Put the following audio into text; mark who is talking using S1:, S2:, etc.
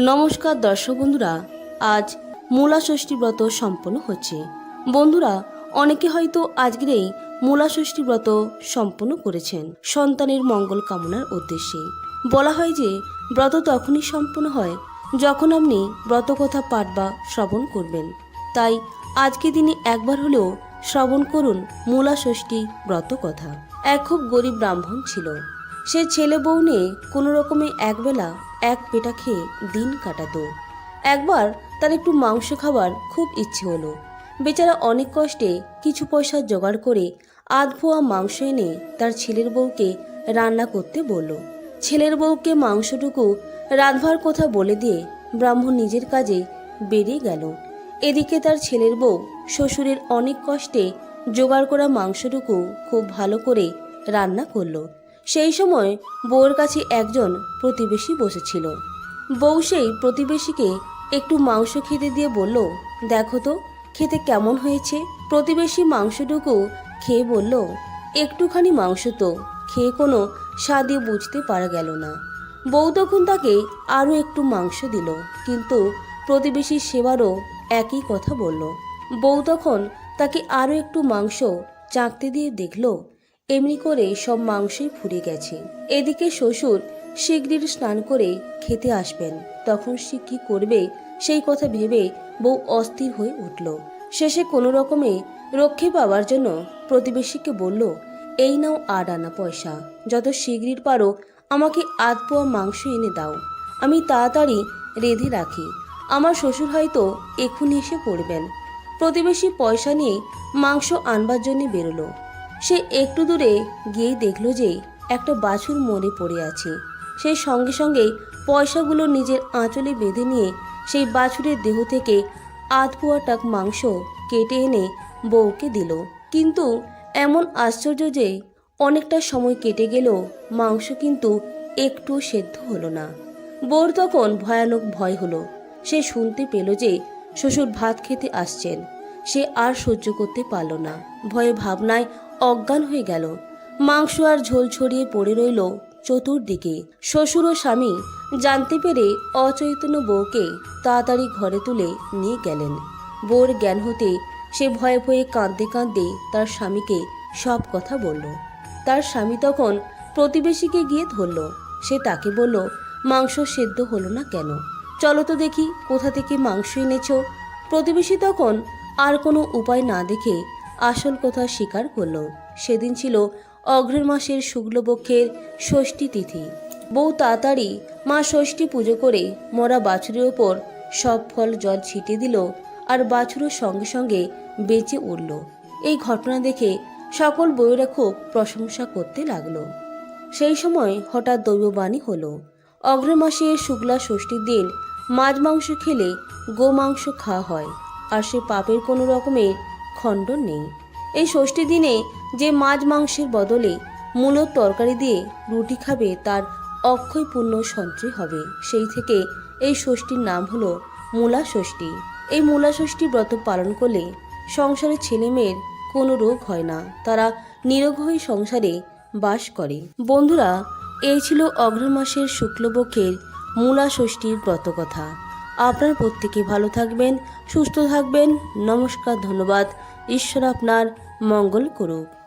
S1: নমস্কার দর্শক বন্ধুরা, আজ মূলা ষষ্ঠী ব্রত সম্পন্ন হচ্ছে। বন্ধুরা, অনেকে হয়তো আজকের এই মূলা ষষ্ঠী ব্রত সম্পন্ন করেছেন। সন্তানের মঙ্গল কামনার উদ্দেশ্যে। বলা হয় যে, ব্রত তখনই সম্পন্ন হয় যখন আপনি ব্রতকথা পাঠ বা শ্রবণ করবেন। তাই আজকে দিনে একবার হলেও শ্রবণ করুন মূলা ষষ্ঠী ব্রত কথা এক খুব গরিব ব্রাহ্মণ ছিল। সে ছেলে বউ নিয়ে কোনো রকমে একবেলা এক পেটা খেয়ে দিন কাটাতো। একবার তার একটু মাংস খাবার খুব ইচ্ছে হলো। বেচারা অনেক কষ্টে কিছু পয়সা জোগাড় করে আধ ভুয়া মাংস এনে তার ছেলের বউকে রান্না করতে বলল। ছেলের বউকে মাংসটুকু রাঁধবার কথা বলে দিয়ে ব্রাহ্মণ নিজের কাজে বেরিয়ে গেল। এদিকে তার ছেলের বউ শ্বশুরের অনেক কষ্টে জোগাড় করা মাংসটুকু খুব ভালো করে রান্না করল। সেই সময় বউয়ের কাছে একজন প্রতিবেশী বসেছিল। বউ সেই প্রতিবেশীকে একটু মাংস খেতে দিয়ে বলল, দেখো তো, খেতে কেমন হয়েছে? প্রতিবেশী মাংসটুকু খেয়ে বলল, একটুখানি মাংস তো, খেয়ে কোনো স্বাদে বুঝতে পারা গেল না। বউ তখন তাকে আরও একটু মাংস দিল, কিন্তু প্রতিবেশীর সেবারও একই কথা বলল। বউ তখন তাকে আরও একটু মাংস চাকতে দিয়ে দেখল এমনি করে সব মাংসই ফুরিয়ে গেছে। এদিকে শ্বশুর শিগগির স্নান করে খেতে আসবেন। তখন সে কি করবে সেই কথা ভেবে বউ অস্থির হয়ে উঠল। শেষে কোনো রকমে রক্ষে পাওয়ার জন্য প্রতিবেশীকে বলল, এই নাও আট আনা পয়সা। যত শিগগির পারো, আমাকে আধ পোয়া মাংস এনে দাও। আমি তাড়াতাড়ি রেঁধে রাখি। আমার শ্বশুর হয়তো এক্ষুনি এসে পড়বেন। প্রতিবেশী পয়সা নিয়ে মাংস আনবার জন্য বেরোলো। সে একটু দূরে গিয়েই দেখল যে একটা বাছুর মরে পড়ে আছে। সেই সঙ্গে সঙ্গে পয়সাগুলো নিজের আঁচলে বেঁধে নিয়ে সেই বাছুরের দেহ থেকে আধ পোয়া টাক মাংস কেটে এনে বউকে দিল। কিন্তু এমন আশ্চর্য যে অনেকটা সময় কেটে গেল মাংস কিন্তু একটু সেদ্ধ হলো না। বউর তখন ভয়ানক ভয় হলো। সে শুনতে পেল যে শ্বশুর ভাত খেতে আসছেন। সে আর সহ্য করতে পারল না। ভয়ে ভাবনায় অজ্ঞান হয়ে গেল। মাংস আর ঝোল ছড়িয়ে পড়ে রইল চতুর্দিকে। শ্বশুর ও স্বামী জানতে পেরে অচৈতন্য বউকে তাড়াতাড়ি ঘরে তুলে নিয়ে গেলেন। বউর জ্ঞান হতে সে ভয়ে ভয়ে কাঁদতে কাঁদতে তার স্বামীকে সব কথা বলল। তার স্বামী তখন প্রতিবেশীকে গিয়ে ধরল। সে তাকে বলল, মাংস সেদ্ধ হলো না কেন? চলো তো দেখি কোথা থেকে মাংস এনেছ। প্রতিবেশী তখন আর কোনো উপায় না দেখে আসল কথা স্বীকার করল। সেদিন ছিল অগ্রের মাসের শুক্লপক্ষের ষষ্ঠী তিথি। বউ তাড়াতাড়ি মা ষষ্ঠী পুজো করে মরা বাছুরের ওপর সব ফল জল ছিটিয়ে দিল আর বাছুরের সঙ্গে সঙ্গে বেঁচে উঠল। এই ঘটনা দেখে সকল বউয়েরা খুব প্রশংসা করতে লাগল। সেই সময় হঠাৎ দৈববাণী হলো। অগ্র মাসের শুক্লা ষষ্ঠীর দিন মাছ মাংস খেলে গোমাংস খাওয়া হয় আর সে পাপের কোনো রকমের খণ্ডন নেই। এই ষষ্ঠী দিনে যে মাছ মাংসের বদলে মূলত তরকারি দিয়ে রুটি খাবে তার অক্ষয় পুণ্য সঞ্চয় হবে। সেই থেকে এই ষষ্ঠীর নাম হলো মূলা ষষ্ঠী। এই মূলা ষষ্ঠী ব্রত পালন করলে সংসারে ছেলে মেয়ের কোনো রোগ হয় না, তারা নিরোগ হয়ে সংসারে বাস করে। বন্ধুরা, এই ছিল অগ্রহ মাসের শুক্লপক্ষের মূলা ষষ্ঠীর ব্রতকথা আপনার প্রত্যেকে ভালো থাকবেন সুস্থ থাকবেন। নমস্কার ধন্যবাদ। ঈশ্বর আপনার মঙ্গল করুক।